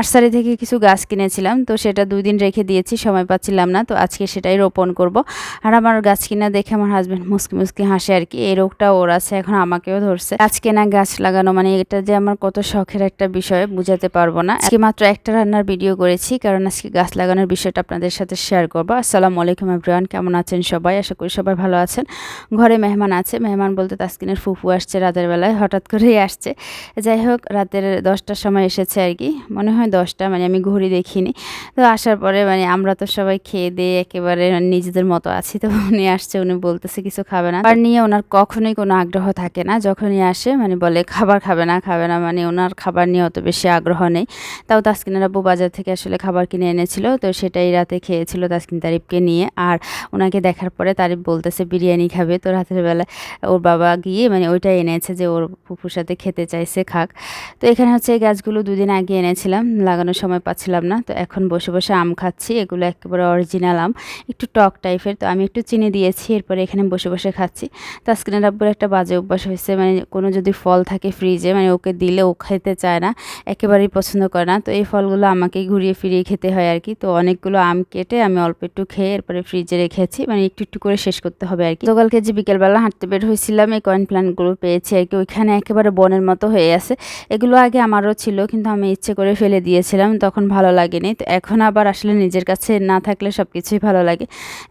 Nursery থেকে কিছু গাছ কিনেছিলাম, তো সেটা দুই দিন রেখে দিয়েছি, সময় পাচ্ছিলাম না, তো আজকে সেটাই রোপণ করব। আর আমার গাছ কিনা দেখে আমার হাজব্যান্ড মুসকি মুসকি হাসে আর কি, এই রোগটা ওর আছে, এখন আমাকেও ধরছে। গাছ কেনা, গাছ লাগানো মানে এটা যে আমার কত শখের একটা বিষয়, বুঝাতে পারব না। আজকে মাত্র একটা রান্নার ভিডিও করেছি, কারণ আজকে গাছ লাগানোর বিষয়টা আপনাদের সাথে শেয়ার করব। আসসালামু আলাইকুম এভরিওয়ান কেমন আছেন সবাই? আশা করি সবাই ভালো আছেন। ঘরে মেহমান আছে, মেহমান বলতে তাসকিনের ফুফু আসছে রাতের বেলায়, হঠাৎ করেই আসছে। যাই হোক, রাতের দশটার সময় এসেছে আর কি, মনে হয় দশটা মানে আমি ঘড়ি দেখিনি। তো আসার পরে মানে আমরা তো সবাই খেয়ে দিয়ে একেবারে নিজেদের মতো আছি। তো উনি আসছে, উনি বলতেছে কিছু খাবে না। আর নিয়ে ওনার কখনোই কোনো আগ্রহ থাকে না। যখনই আসে মানে বলে খাবার খাবে না খাবে না মানে ওনার খাবার নিয়ে অত বেশি আগ্রহ নেই। তাও তাসকিনের আব্বু বাজার থেকে আসলে খাবার কিনে এনেছিল। তো সেটাই রাতে খেয়েছিল তাসকিন তারিফকে নিয়ে। আর ওনাকে দেখার পরে তারিফ বলতেছে, বিরিয়ানি খাবে তো রাতের বেলা ওর বাবা গিয়ে মানে ওইটাই এনেছে যে ওর ফুফুর সাথে খেতে চাইছে, খাক। তো এখানে হচ্ছে এই গাছগুলো দুদিন আগে এনেছিলাম। লাগানোর সময় পাচ্ছিলাম না। তো এখন বসে বসে আম খাচ্ছি। এগুলো একেবারে অরিজিনাল আম। একটু টক টাইপের তো আমি একটু চিনি দিয়েছি। এরপরে এখানে বসে বসে খাচ্ছি। তা তাস্কিনের আব্বুর একটা বাজে অভ্যাস হয়েছে। মানে কোনো যদি ফল থাকে ফ্রিজে মানে ওকে দিলে ও খেতে চায় না, একেবারেই পছন্দ করে না। তো এই ফলগুলো আমাকেই ঘুরিয়ে ফিরিয়ে খেতে হয় আর কি। তো অনেকগুলো আম কেটে আমি অল্প একটু খেয়ে এরপরে ফ্রিজে রেখেছি মানে একটু একটু করে শেষ করতে হবে আর কি। সকালকে যে বিকেলবেলা হাঁটতে বের হয়েছিলাম, এই কয়েন প্ল্যান্টগুলো পেয়েছি আর কি। ওইখানে একেবারে বনের মতো হয়ে আছে। এগুলো আগে আমারও ছিল, কিন্তু আমি ইচ্ছে করে ফেলে দিয়েছিলাম, তখন ভালো লাগেনি। তো এখন আবার আসলে নিজের কাছে না থাকলে সব কিছুই ভালো লাগে।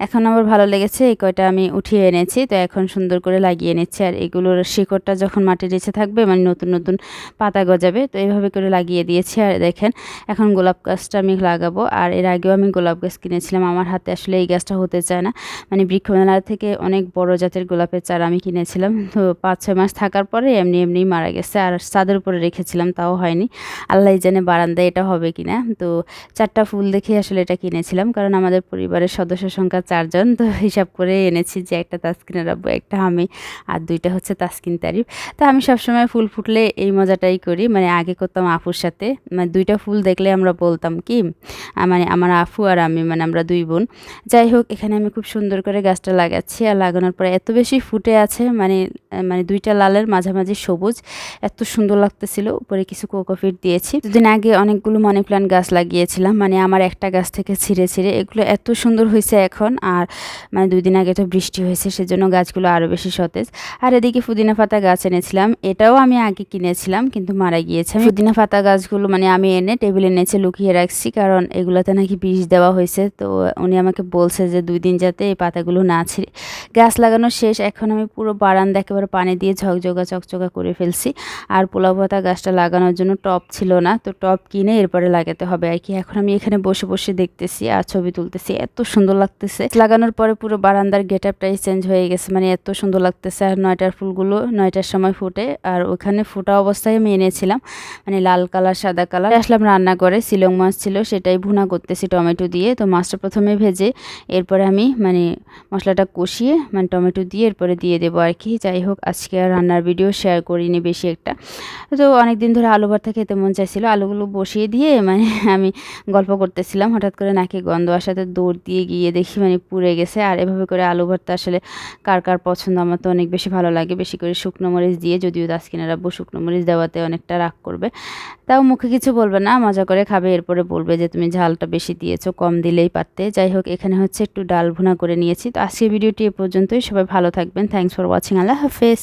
এখন আবার ভালো লেগেছে, এই কয়টা আমি উঠিয়ে এনেছি। তো এখন সুন্দর করে লাগিয়ে নিচ্ছি। আর এগুলোর শিকড়টা যখন মাটির নিচে থাকবে মানে নতুন নতুন পাতা গজাবে, তো এইভাবে করে লাগিয়ে দিয়েছি। আর দেখেন, এখন গোলাপ গাছটা আমি লাগাবো। আর এর আগেও আমি গোলাপ গাছ কিনেছিলাম। আমার হাতে আসলে এই গাছটা হতে চায় না। মানে বৃক্ষমেলা থেকে অনেক বড় জাতের গোলাপের চারা আমি কিনেছিলাম। তো পাঁচ ছয় মাস থাকার পরে এমনি এমনি মারা গেছে। আর চাঁদের উপরে রেখেছিলাম, তাও হয়নি। আল্লাহ জানে বারান্দায় এটা হবে কিনা। তো চারটা ফুল দেখে আসলে এটা কিনেছিলাম, কারণ আমাদের পরিবারের সদস্য সংখ্যা চারজন। তো হিসাব করে এনেছি যে একটা তাস্কিনের আব্বু, একটা আমি, আর দুইটা হচ্ছে তাস্কিন তারিফ। তো আমি সবসময় ফুল ফুটলে এই মজাটাই করি মানে আগে করতাম আফুর সাথে। মানে দুইটা ফুল দেখলে আমরা বলতাম কি মানে আমার আফু আর আমি মানে আমরা দুই বোন। যাই হোক, এখানে আমি খুব সুন্দর করে গাছটা লাগাচ্ছি, আর লাগানোর পরে এত বেশি ফুটে আছে মানে মানে দুইটা লালের মাঝামাঝি সবুজ। এত সুন্দর লাগতেছিল, উপরে কিছু কোকোফিট দিয়েছি। দুদিন আগে অনেকগুলো মানি প্ল্যান্ট গাছ লাগিয়েছিলাম। মানে আমার একটা গাছ থেকে ছিঁড়ে ছিঁড়ে এগুলো এত সুন্দর হয়েছে এখন। আর মানে দুই দিন আগে তো বৃষ্টি হয়েছে, সেজন্য গাছগুলো আরও বেশি সতেজ। আর এদিকে পুদিনা পাতা গাছ এনেছিলাম। এটাও আমি আগে কিনেছিলাম, কিন্তু মারা গিয়েছে। আমি পুদিনা পাতা গাছগুলো মানে আমি এনে টেবিলের নিচে লুকিয়ে রাখছি, কারণ এগুলোতে নাকি বিষ দেওয়া হয়েছে। তো উনি আমাকে বলছে যে দুই দিন যাতে এই পাতাগুলো না ছিঁড়ে। গাছ লাগানো শেষ। এখন আমি পুরো বারান্দা একেবারে পানি দিয়ে ঝকঝকা, চকচকা করে ফেলছি। আর পোলাও পাতা গাছটা লাগানোর জন্য টপ ছিল না। তো টপ কিনে এরপরে লাগাতে হবে। আর কি, এখন আমি এখানে বসে বসে দেখতেছি আর ছবি তুলতেছি। এত সুন্দর লাগতেছে। লাগানোর পরে পুরো বারান্দার গেট আপটাই চেঞ্জ হয়ে গেছে। মানে এত সুন্দর লাগতেছে। আর নয়টার ফুলগুলো নয়টার সময় ফুটে। আর ওখানে ফুটা অবস্থায় আমি এনেছিলাম। মানে লাল কালার, সাদা কালার। আসলাম রান্না করে শিলং মাছ ছিল, সেটাই ভুনা করতেছি টমেটো দিয়ে। তো মাছটা প্রথমে ভেজে এরপরে আমি মানে মশলাটা কষিয়ে মানে টমেটো দিয়ে এরপরে দিয়ে দেবো আর কি। যাই হোক, আজকে আর রান্নার ভিডিও শেয়ার করিনি বেশি একটা। তো অনেক দিন ধরে আলু ভর্তা খেতে মন চাইছিল। আলুগুলো বসিয়ে দিয়ে মানে আমি গল্প করতেছিলাম। হঠাৎ করে নাকি গন্ধ আসাতে দৌড় দিয়ে গিয়ে দেখি মানে পুড়ে গেছে। আর এভাবে করে আলু ভর্তা আসলে কার কার পছন্দ আমার তো অনেক বেশি ভালো লাগে। বেশি করে শুকনো মরিচ দিয়ে, যদিও দাসকিনার আব্বু শুকনো মরিচ দেওয়াতে অনেকটা রাগ করবে। তাও মুখে কিছু বলবে না, মজা করে খাবে। এরপরে বলবে যে, তুমি ঝালটা বেশি দিয়েছ, কম দিলেই পারতে। যাই হোক, এখানে হচ্ছে একটু ডাল ভুনা করে নিয়েছি। তো আজকের ভিডিওটি এ পর্যন্তই। সবাই ভালো থাকবেন। থ্যাংকস ফর ওয়াচিং আল্লাহ হাফেজ।